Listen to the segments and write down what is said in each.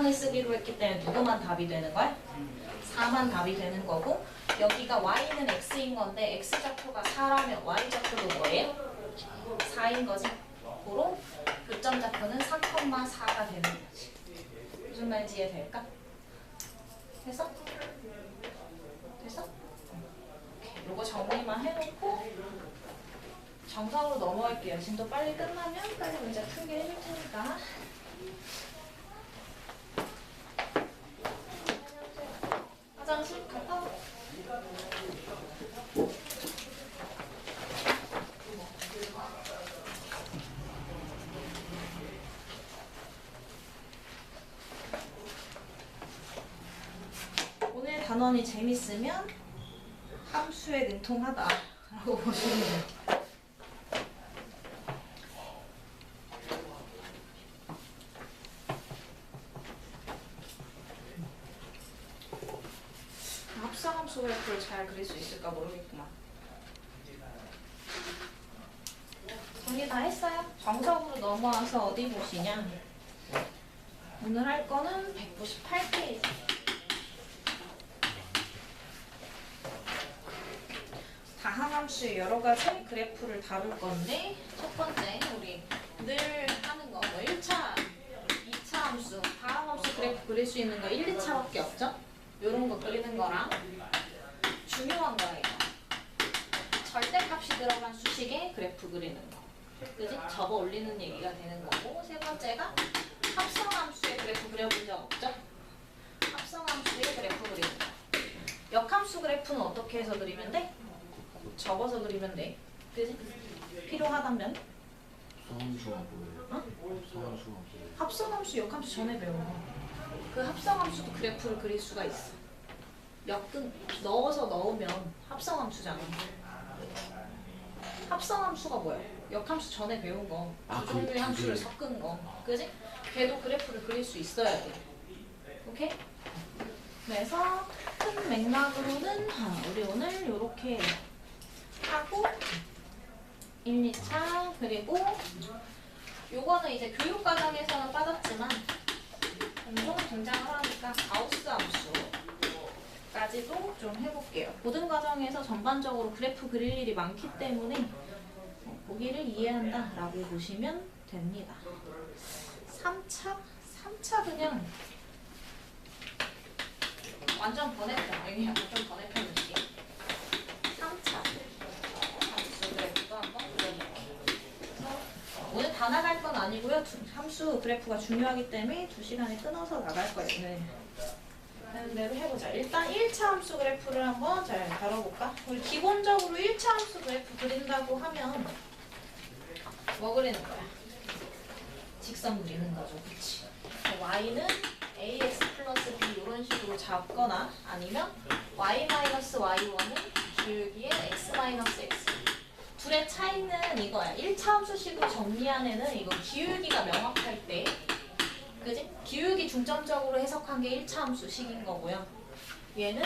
계산을 쓰기로 했기 때문에 누구만 답이 되는 거야? 4만 답이 되는 거고 여기가 y는 x인 건데 x좌표가 4라면 y좌표도 뭐예요? 4인 거지. 고로 교점 좌표는 4,4가 되는 거지. 무슨 말인지 이해 될까? 됐어? 됐어? 오케이. 요거 정리만 해놓고 정상으로 넘어갈게요. 지금 더 빨리 끝나면 빨리 문제 풀게 해줄 테니까. 갔다 와. 오늘 단원이 재밌으면 함수에 능통하다라고 보시면 돼요. 합성함수 그래프를 잘 그릴 수 있을까 모르겠구만. 정리 다 했어요? 정석으로 넘어와서 어디 보시냐? 거는 198페이지. 다항함수의 여러 가지 그래프를 다룰 건데 첫 번째 우리 늘 하는 거 뭐 1차, 2차 함수, 다항함수 그래프 그릴 수 있는 거 1, 2차밖에 없죠? 요런 거 그리는 거랑 중요한 거예요. 절대값이 들어간 수식의 그래프 그리는 거. 그지? 접어 올리는 얘기가 되는 거고 세 번째가 합성함수의 그래프 그려본 적 없죠? 합성함수의 그래프 그리는 거. 역함수 그래프는 어떻게 해서 그리면 돼? 접어서 그리면 돼. 그지? 필요하다면 뭐예요? 어? 뭐예요? 합성함수, 역함수 전에 거. 그 합성함수도 그래프를 그릴 수가 있어. 엮은 넣어서 넣으면 합성함수잖아. 합성함수가 뭐야? 역함수 전에 배운 거. 아, 두 종류의 그- 함수를 섞은 거. 그지? 걔도 그래프를 그릴 수 있어야 돼. 오케이? 그래서 큰 맥락으로는 아, 우리 오늘 이렇게 하고 1, 2차 그리고 요거는 이제 교육 과정에서는 빠졌지만 공동 등장을 하니까 가우스 함수까지도 좀 해볼게요. 모든 과정에서 전반적으로 그래프 그릴 일이 많기 때문에 어, 보기를 이해한다라고 보시면 됩니다. 3차? 3차 그냥 완전 번외편, 여기 완전 번외편 느낌. 3차. 함수 그래프도 한번. 그래서 오늘 다 나갈 건 아니고요. 두- 함수 그래프가 중요하기 때문에 두 시간에 끊어서 나갈 거예요. 네. 되는 대로 해보자. 일단 1차 함수 그래프를 한번 잘 다뤄볼까? 우리 기본적으로 1차 함수 그래프 그린다고 하면 뭐 그리는 거야? 직선 그리는 거죠. 그치? y는 ax 플러스 b 이런 식으로 잡거나 아니면 y 마이너스 y1은 기울기에 x 마이너스 x 둘의 차이는 이거야. 1차 함수식으로 정리한 애는 이거 기울기가 명확할 때 그지? 기울기 중점적으로 해석한 게 1차 함수식인 거고요. 얘는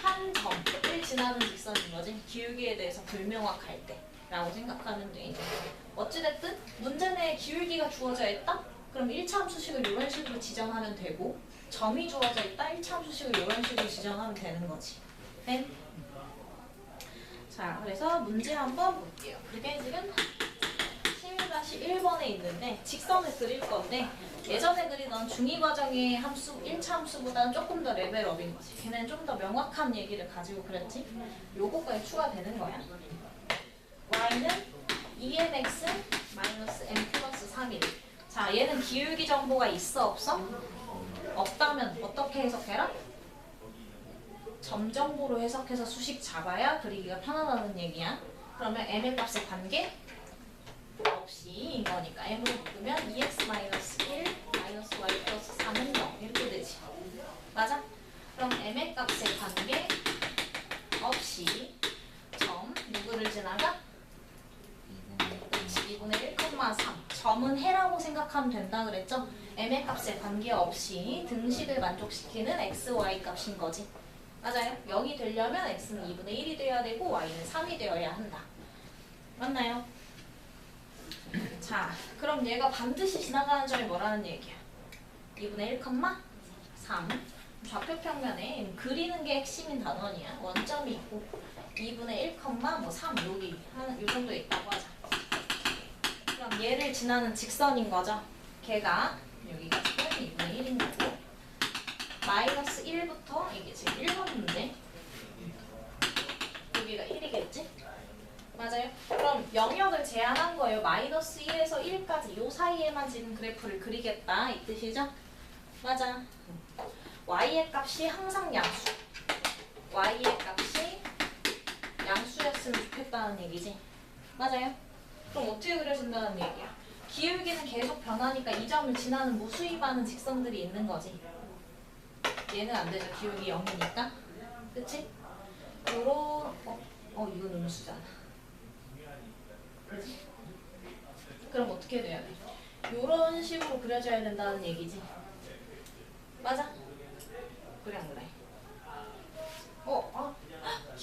한 점을 지나는 직선인 거지. 기울기에 대해서 불명확할 때 라고 생각하면 돼. 어찌됐든 문제 내에 기울기가 주어져 있다? 그럼 1차 함수식을 이런 식으로 지정하면 되고 점이 주어져 있다? 1차 함수식을 이런 식으로 지정하면 되는 거지. 네? 자, 그래서 문제 한번 볼게요. 그게 지금 11-1번에 있는데 직선을 그릴 건데 예전에 그리던 중2 과정의 함수 1차 함수보다는 조금 더 레벨업인 거지. 걔는 좀 더 명확한 얘기를 가지고 그랬지. 요거까지 추가되는 거야. Y는 2mx 마이너스 m 플러스 3일. 자, 얘는 기울기 정보가 있어 없어? 없다면 어떻게 해석해라? 점 정보로 해석해서 수식 잡아야 그리기가 편하다는 얘기야. 그러면 m의 값의 관계 없이인 거니까 m으로 묶으면 2x 마이너스 1 마이너스 y 플러스 3은 0 이렇게 되지. 맞아? 그럼 m의 값의 관계 없이 점 누구를 지나가? 그렇지 2분의 1,3 점은 해라고 생각하면 된다 그랬죠? m의 값에 관계없이 등식을 만족시키는 x, y 값인 거지 맞아요? 0이 되려면 x는 2분의 1이 돼야 되고 y는 3이 되어야 한다 맞나요? 자 그럼 얘가 반드시 지나가는 점이 뭐라는 얘기야? 2분의 1,3 좌표 평면에 그리는 게 핵심인 단원이야 원점이 있고 2분의 1,3 여기 한 요 정도 있다고 하자 그럼 얘를 지나는 직선인 거죠 걔가 여기가 지금 2분의 1인 거고 마이너스 1부터 이게 지금 1번 문제 여기가 1이겠지? 맞아요. 그럼 영역을 제한한 거예요. 마이너스 1에서 1까지 요 사이에만 지금 그래프를 그리겠다 이 뜻이죠? 맞아. y의 값이 항상 양수. y의 값이 양수였으면 좋겠다는 얘기지. 맞아요. 그럼 어떻게 그려진다는 얘기야? 기울기는 계속 변하니까 이 점을 지나는 무수히 많은 직선들이 있는 거지. 얘는 안 되죠. 기울기 0이니까. 그치? 요런 어, 어 이건 음수잖아. 그지? 그럼 어떻게 돼야 돼? 요런 식으로 그려져야 된다는 얘기지. 맞아? 그래 안 그래? 어, 아, 헉,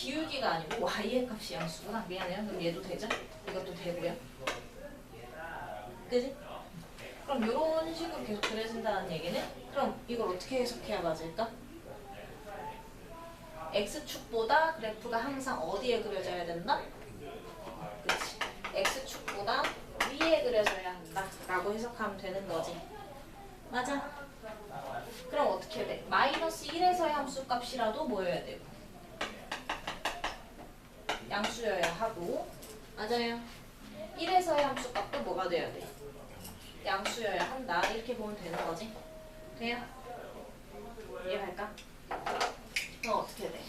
기울기가 아니고 y의 값이 양수구나. 미안해요. 그럼 얘도 되죠? 이것도 되고요. 그지? 그럼 요런 식으로 계속 그려진다는 얘기는 그럼 이걸 어떻게 해석해야 맞을까? x축보다 그래프가 항상 어디에 그려져야 된다? 그치. x축보다 위에 그려져야 한다. 라고 해석하면 되는 거지. 맞아. 그럼 어떻게 돼? 마이너스 1에서의 함수 값이라도 뭐여야 되고? 양수여야 하고. 맞아요. 1에서의 함수 값도 뭐가 돼야 돼? 양수여야 한다. 이렇게 보면 되는 거지. 돼요? 이해할까? 그럼 어떻게 돼?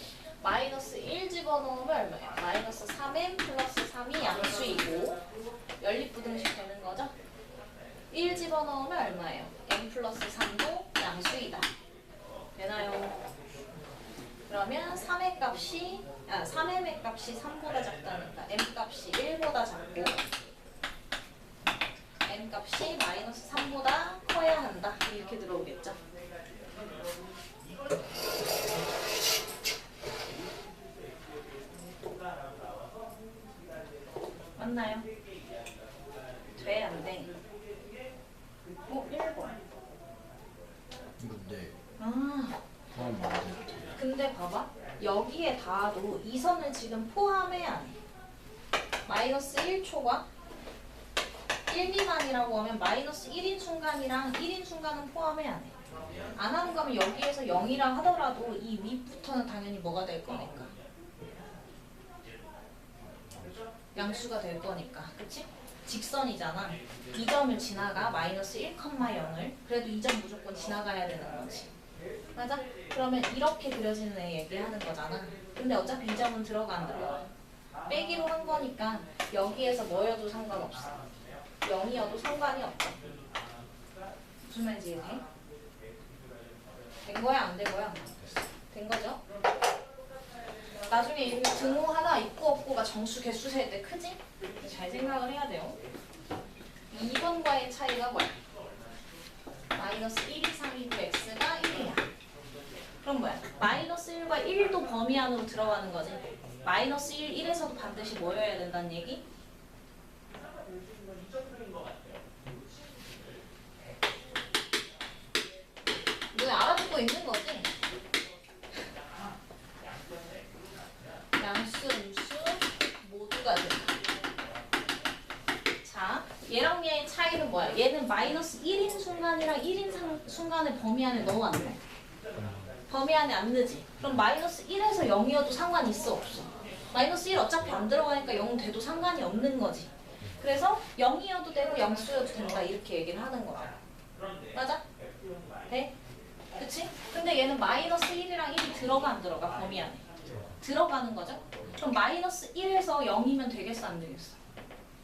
마이너스 1 집어넣으면 얼마야? 마이너스 3m 플러스 3이 양수이고 연립부등식 되는 거죠? 1 집어넣으면 얼마예요? m 플러스 3도 양수이다. 되나요? 그러면 3의 값이 아 3m의 값이 3보다 작다니까 m 값이 1보다 작고 m 값이 마이너스 3보다 커야 한다. 이렇게 들어오겠죠? 맞나요? 돼, 안 돼? 어, 1번. 근데 아, 포함 안 돼. 근데 봐봐. 여기에 닿아도 이 선을 지금 포함해야 안 해. 마이너스 1초가 1 미만이라고 하면 마이너스 1인 순간이랑 1인 순간은 포함해야 안 해. 안 하는 거면 여기에서 0이라 하더라도 이 윗부터는 당연히 뭐가 될 거니까. 양수가 될 거니까. 그치? 직선이잖아. 이 점을 지나가 마이너스 1,0을 그래도 이 점 무조건 지나가야 되는 거지. 맞아? 그러면 이렇게 그려지는 애 얘기하는 거잖아. 근데 어차피 이 점은 들어가 안 들어가. 빼기로 한 거니까 여기에서 뭐여도 상관없어. 0이어도 상관이 없어. 무슨 말인지 이해돼? 된 거야 안 된 거야? 된 거죠? 나중에 이 등호 하나 있고 없고가 정수 개수 셀 때 크지? 잘 생각을 해야 돼요. 2번과의 차이가 뭐야? 마이너스 1 이상이고 x가 1이야. 그럼 뭐야? 마이너스 1과 1도 범위 안으로 들어가는 거지. 마이너스 1, 1에서도 반드시 뭐여야 된다는 얘기? 너 알아듣고 있는 거지? 양수, 음수 모두가 된다. 자, 얘랑 얘의 차이는 뭐야? 얘는 마이너스 1인 순간이랑 1인 상, 순간의 범위 안에 넣어 안 돼? 범위 안에 안 넣지? 그럼 마이너스 1에서 0이어도 상관이 있어 없어? 마이너스 1 어차피 안 들어가니까 0 돼도 상관이 없는 거지. 그래서 0이어도 되고 양수여도 된다 이렇게 얘기를 하는 거야. 맞아? 돼? 그치? 근데 얘는 마이너스 1이랑 1이 들어가 안 들어가 범위 안에? 들어가는 거죠? 그럼 마이너스 1에서 0이면 되겠어 안 되겠어?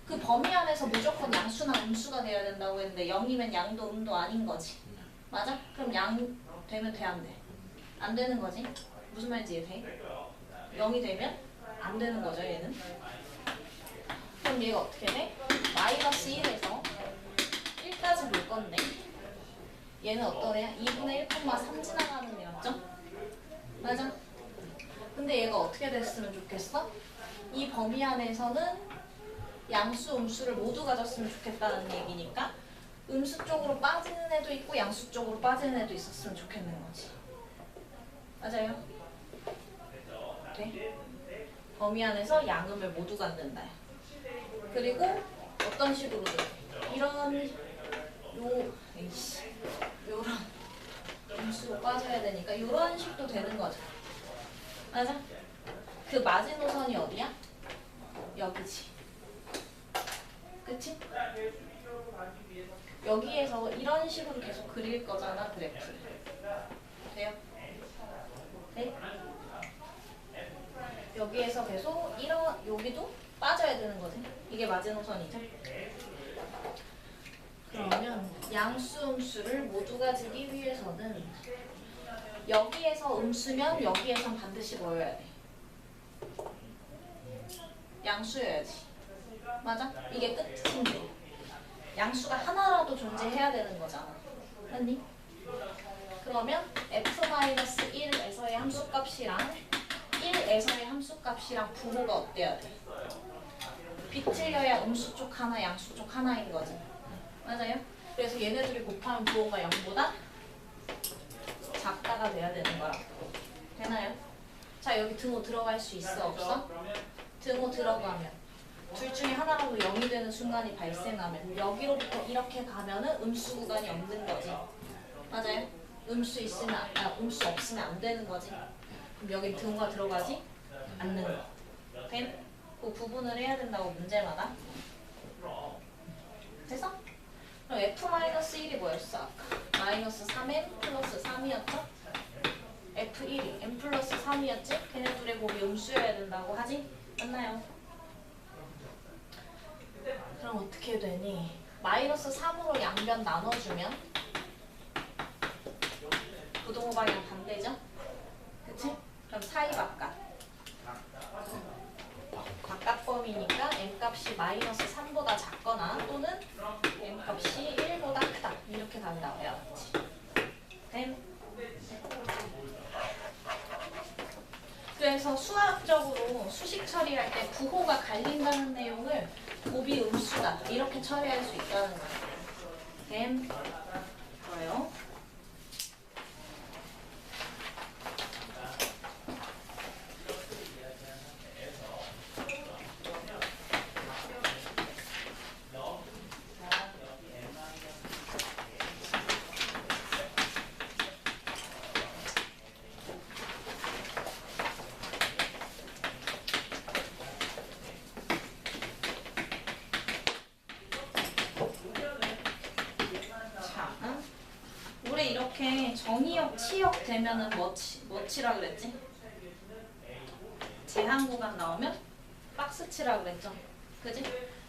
그 범위 안에서 무조건 양수나 음수가 돼야 된다고 했는데 0이면 양도 음도 아닌 거지. 맞아? 그럼 양 되면 돼 안 돼? 안 되는 거지? 무슨 말인지 이해 돼? 0이 되면 안 되는 거죠 얘는? 그럼 얘가 어떻게 돼? 마이너스 1에서 1까지 볼 건데 얘는 애야? 2분의 1,3 지나가는 애였죠? 맞아? 근데 얘가 어떻게 됐으면 좋겠어? 이 범위 안에서는 양수, 음수를 모두 가졌으면 좋겠다는 얘기니까 음수 쪽으로 빠지는 애도 있고 양수 쪽으로 빠지는 애도 있었으면 좋겠는 거지. 맞아요? 돼? 범위 안에서 양음을 모두 갖는다. 그리고 어떤 식으로 돼? 이런 요 에이씨 요런 음수로 빠져야 되니까 요런 식도 되는 거죠. 맞아? 그 마지노선이 어디야? 여기지. 그치? 여기에서 이런 식으로 계속 그릴 거잖아 그래프를. 돼요? 네? 여기에서 계속 이런 여기도 빠져야 되는 거지. 이게 마지노선이죠. 그러면 양수 음수를 모두 가지기 위해서는 여기에서 음수면 여기에선 반드시 뭐여야 돼? 양수여야지. 맞아? 이게 끝인데. 양수가 하나라도 존재해야 되는 거잖아. 맞니? 그러면 f-1에서의 함수값이랑 1에서의 함수값이랑 부호가 어때야 돼? 비틀려야 음수 쪽 하나, 양수 쪽 하나인 거지. 맞아요? 그래서 얘네들이 곱하면 부호가 0보다 작다가 돼야 되는 거라고. 되나요? 자, 여기 등호 들어갈 수 있어, 없어? 등호 들어가면 둘 중에 하나라도 0이 되는 순간이 발생하면 여기로부터 이렇게 가면은 음수 구간이 없는 거지. 맞아요? 음수 있으면 안- 아, 음수 없으면 안 되는 거지. 그럼 여기 등호가 들어가지 않는 거. 된? 그 구분을 해야 된다고 문제마다. 됐어? 그럼 f-1이 뭐였어? 마이너스 3m 플러스 3이었죠? f1이 m 플러스 3이었지? 걔네 둘의 곱이 음수여야 된다고 하지? 맞나요? 그럼 어떻게 되니? 마이너스 3으로 양변 나눠주면 부동호 방향 반대죠? 그치? 그럼 사이 바깥 바깥 범위니까 m 값이 마이너스 3보다 작거나 또는 m 값이 1보다 크다 이렇게 간다고 해야지 됨 그래서 수학적으로 수식 처리할 때 부호가 갈린다는 내용을 곱이 음수다 이렇게 처리할 수 있다는 거예요. 됨 좋아요. 자, 응? 우리 이렇게 정의역, 치역 되면은 뭐, 치, 뭐 치라 그랬지? 제한 구간 나오면 박스 치라 그랬죠? 그지?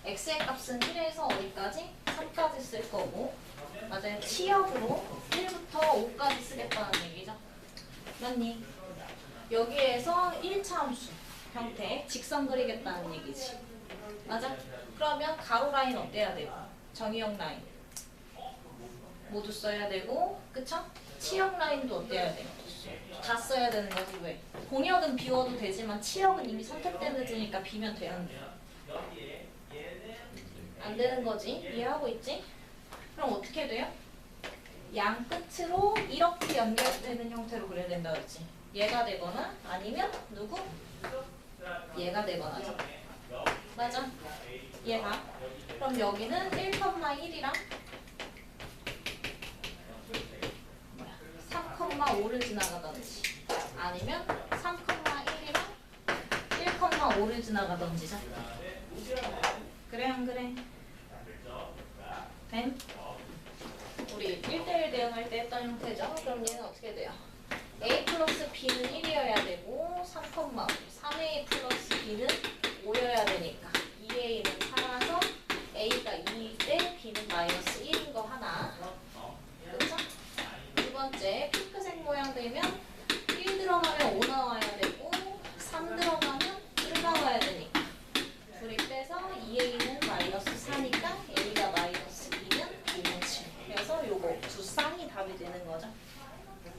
x의 값은 1에서 어디까지? 3까지 쓸 거고 맞아요. 치역으로 1부터 5까지 쓰겠다는 얘기죠. 맞니? 여기에서 1차 함수 형태 직선 그리겠다는 얘기지. 맞아? 그러면 가로 라인 어때야 되고 정의역 라인 모두 써야 되고 그쵸? 치역 라인도 어때야 돼? 다 써야 되는 거지 왜? 공역은 비워도 되지만 치역은 이미 선택된 늦으니까 비면 되는데 안 되는 거지 이해하고 있지? 그럼 어떻게 돼요? 양 끝으로 이렇게 연결되는 형태로 그려야 된다 그랬지 얘가 되거나 아니면 누구? 얘가 되거나죠 맞아 얘가 그럼 여기는 1,1이랑 3,5를 지나가던지 아니면 3,1이랑 1,5를 지나가던지죠. 그래 안 그래? 됨? 우리 1대1 대응할 때 했던 형태죠. 그럼 얘는 어떻게 돼요? a 플러스 b는 1이어야 되고 3,5 3a 플러스 b는 5여야 되니까 2a는 살아서 a가 2일 때 b는 마이너스 1인 거 하나 그렇죠? 두 번째 핑크색 모양 되면 1 들어가면 5 나와야 되고 3 들어가면 1 나와야 되니까 둘이 빼서 2a는 마이너스 4니까 a가 마이너스 2는 2는 7 그래서 요거 두 쌍이 답이 되는 거죠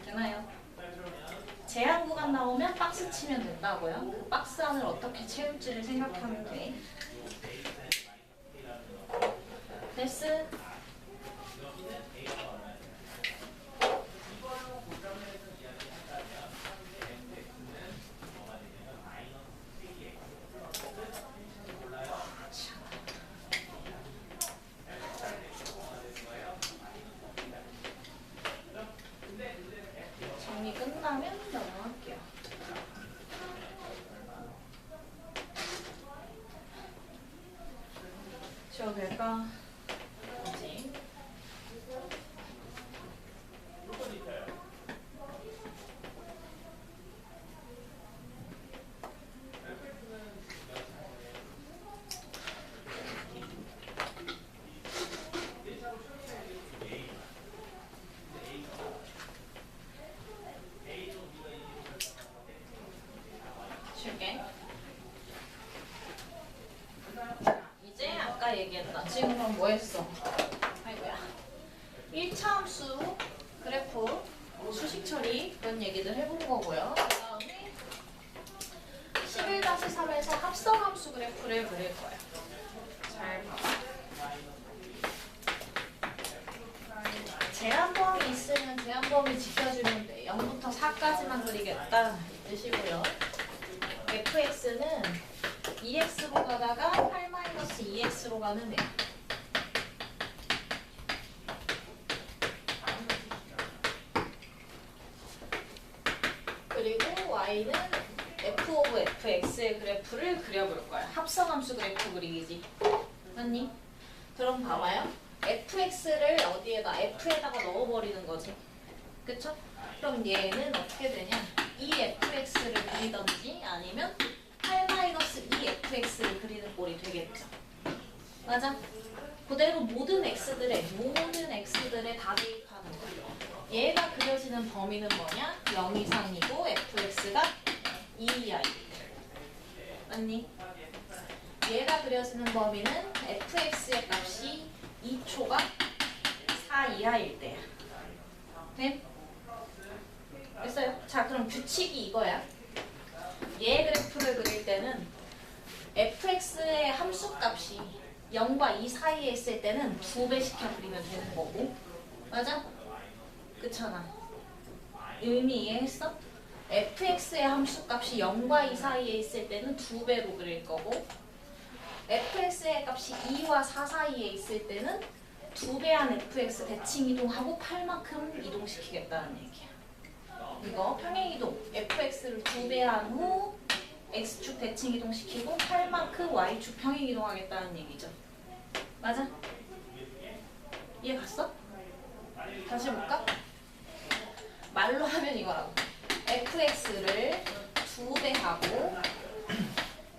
되나요? 제한 구간 나오면 박스 치면 된다고요 그 박스 안을 어떻게 채울지를 생각하면 돼 됐어 끝나면 넘어갈게요. 지워될까? 뭐지? 줄게. 자, 이제 아까 얘기했던 지금 그럼 뭐 했어? 아이고야. 1차 함수 그래프 수식 처리 그런 얘기들 해본 거고요. 그 다음에 11-3에서 합성 함수 그래프를 그릴 거예요. 잘 봐. 제한 범위 있으면 제한 범위 지켜주면 돼. 0부터 4까지만 그리겠다. 이 뜻이고요. fx는 2x로 가다가 8-2x로 가면 돼요. 그리고 y는 f 오브 fx의 그래프를 그려볼 거야. 합성함수 그래프 그리기지. 맞니? 그럼 봐봐요. fx를 어디에다 f에다가 넣어버리는 거지. 그쵸? 그럼 얘는 어떻게 되냐? 이 fx를 그리던지 아니면 8-2fx를 그리는 꼴이 되겠죠. 맞아? 그대로 모든 x들의 모든 x들의 다 대입하는 거예요. 얘가 그려지는 범위는 뭐냐? 0 이상이고 fx가 2 이하이. 맞니? 얘가 그려지는 범위는 fx의 값이 2초가 4 이하일 때야. 네? 됐어요? 자, 그럼 규칙이 이거야. 얘 그래프를 그릴 때는 fx의 함수값이 0과 2 사이에 있을 때는 두배 시켜 그리면 되는 거고 맞아? 그렇잖아 의미 이해했어? fx의 함수값이 0과 2 사이에 있을 때는 두 배로 그릴 거고 fx의 값이 2와 4 사이에 있을 때는 두 배한 fx 대칭 이동하고 8만큼 이동시키겠다는 얘기야 이거 평행 이동 fx를 두배한 후 x축 대칭 이동시키고 8만큼 y축 평행 이동하겠다는 얘기죠. 맞아? 이해 갔어? 다시 볼까? 말로 하면 이거라고. fx를 두배 하고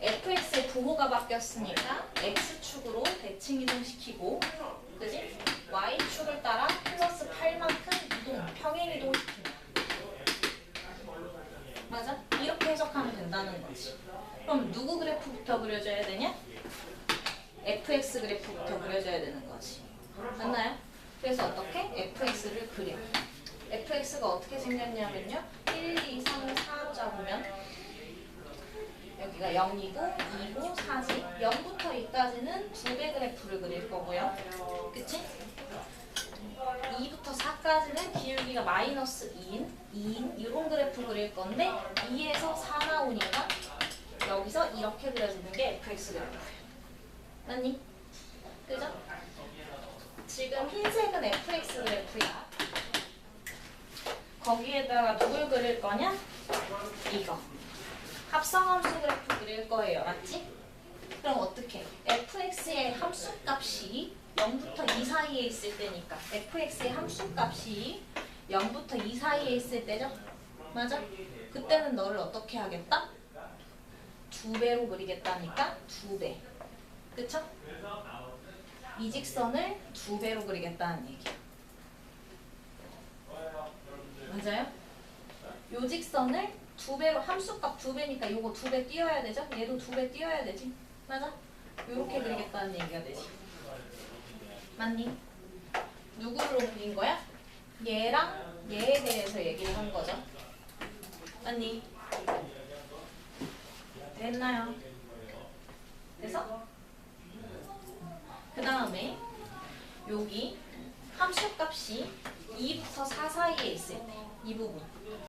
fx의 부호가 바뀌었으니까 x축으로 대칭 이동시키고 그지? y축을 따라 플러스 8만큼 이동, 평행 이동시키는 맞아? 이렇게 해석하면 된다는 거지. 그럼 누구 그래프부터 그려줘야 되냐? fx 그래프부터 그려줘야 되는 거지. 맞나요? 그래서 어떻게? fx를 그려. Fx가 어떻게 생겼냐면요. 1, 2, 3, 4로 잡으면 여기가 0이고 2고 4지. 0부터 2까지는 두 배 그래프를 그릴 거고요. 그치? 2부터 4까지는 기울기가 마이너스 2인, 2인 이런 그래프 그릴 건데 2에서 4 나오니까 여기서 이렇게 그려지는 게 fx 그래프예요. 맞니? 그죠? 지금 흰색은 fx 그래프야. 거기에다가 누굴 그릴 거냐? 이거. 합성함수 그래프 그릴 거예요. 맞지? 그럼 어떻게? fx의 함수값이 0부터 2 사이에 있을 때니까 fx의 함수값이 0부터 2 사이에 있을 때죠? 맞아? 그때는 너를 어떻게 하겠다? 두 배로 그리겠다니까 두 배. 그쵸? 이 직선을 두 배로 그리겠다는 얘기야. 맞아요? 요 직선을 두 배로 함수값 두 배니까 요거 두 배 띄어야 되죠? 얘도 두 배 띄어야 되지? 맞아? 요렇게 그리겠다는 얘기가 되지. 맞니? 누구로 그린 거야? 얘랑 얘에 대해서 얘기를 한 거죠. 맞니? 됐나요? 그래서 그 다음에 여기 함수값이 2부터 4 사이에 있을 때 이 부분